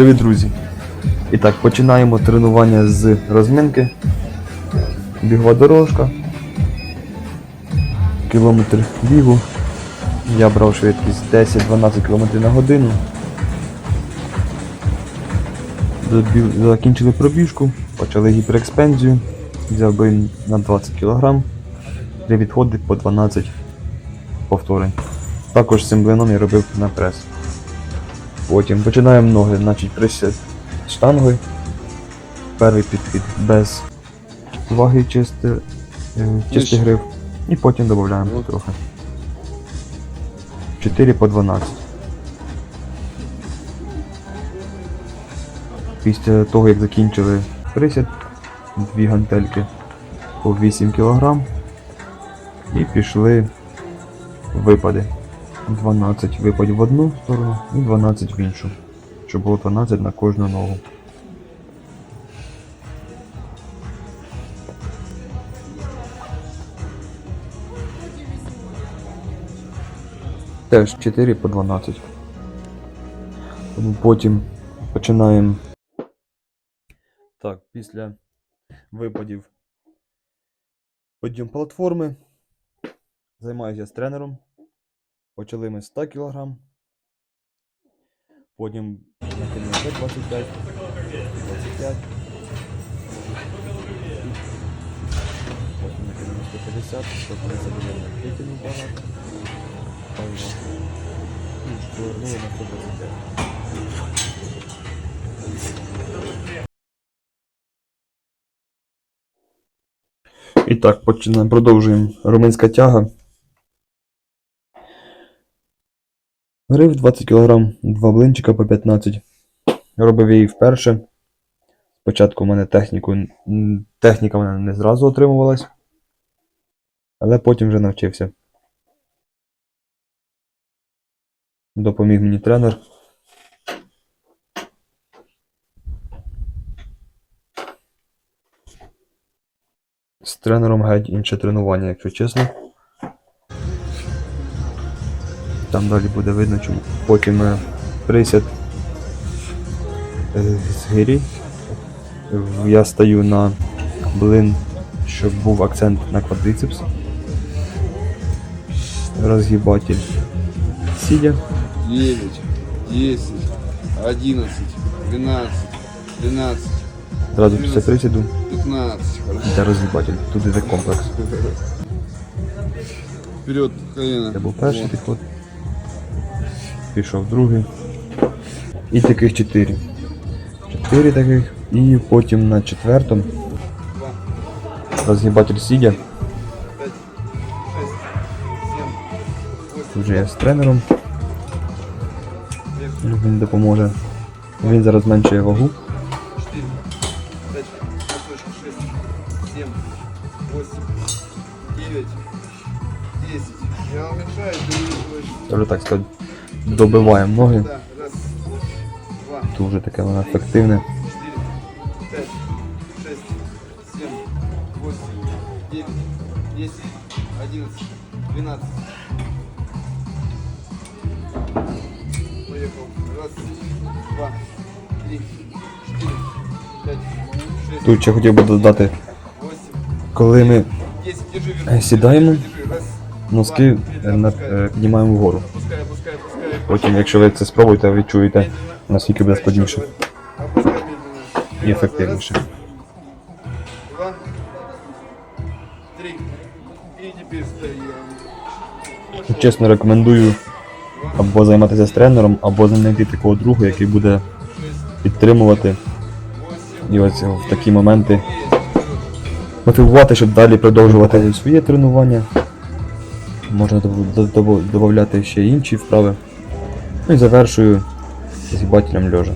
Привіт, друзі! І так, починаємо тренування з розминки. Бігова дорожка. Кілометр бігу. Я брав швидкість 10-12 км на годину. Закінчили пробіжку, почали гіперекспензію. Взяв би на 20 кг. Три відходи по 12 повторень. Також цим блином я робив на прес. Потім починаємо ноги, значить присід штангою. Перший підхід без ваги чисти, е, чистий гриф. І потім додаємо Ну. трохи. 4 по 12. Після того, як закінчили присід, дві гантельки по 8 кг. І пішли випади. 12 випадів в одну сторону і 12 в іншу. Щоб було 12 на кожну ногу. Теж 4 по 12. Тому потім починаємо. Так, після випадів підйом платформи. Займаюся з тренером. Почали ми з 100 кг. Потім накинули ще 25, 25. Потім накинули 150, 151 накинув багато. Павло. І повернули на 125. І так, починаємо, продовжуємо. Румунська тяга. Грив 20 кг, два блинчика по 15. Робив її вперше. Спочатку в мене техніку, техніка в мене не зразу отримувалась. Але потім вже навчився. Допоміг мені тренер. З тренером геть інше тренування, якщо чесно. Там далі буде видно, чому. Потім е, присяд е, з гирі. Я стаю на блин, щоб був акцент на квадрицепс. Розгибатель. Сидя. 9, 10, 11, 12, 13, Зразу після присіду 15. Хорошо. йде розгибатель. Тут іде комплекс. Вперед, колено. Це був перший Вот. підход. Пішов другий. І таких чотири. Чотири таких. І потім на четвертому розгибатель сидя. 5, 6, 7, 8, Тут вже я з тренером. Він допоможе. Він зараз зменшує вагу. 4, 5, 6, 7, 8, 9, 10. Я уменьшаю, ты. Тобто так сказати, добиваємо ноги. Вже таке воно ефективне. 4, 5, 6, 7, 8, 9, 10, 11, 12. Поехал. Раз, два, три, четыре, пять, шесть, Тут ще хотів би додати, коли ми е, сідаємо, носки е, е, піднімаємо вгору. Потім, якщо ви це спробуєте, відчуєте наскільки буде складніше і ефективніше. Чесно рекомендую або займатися з тренером, або знайти такого друга, який буде підтримувати і ось в такі моменти мотивувати, щоб далі продовжувати своє тренування. Можна додати ще інші вправи. Ну і завершую згибателем льожа.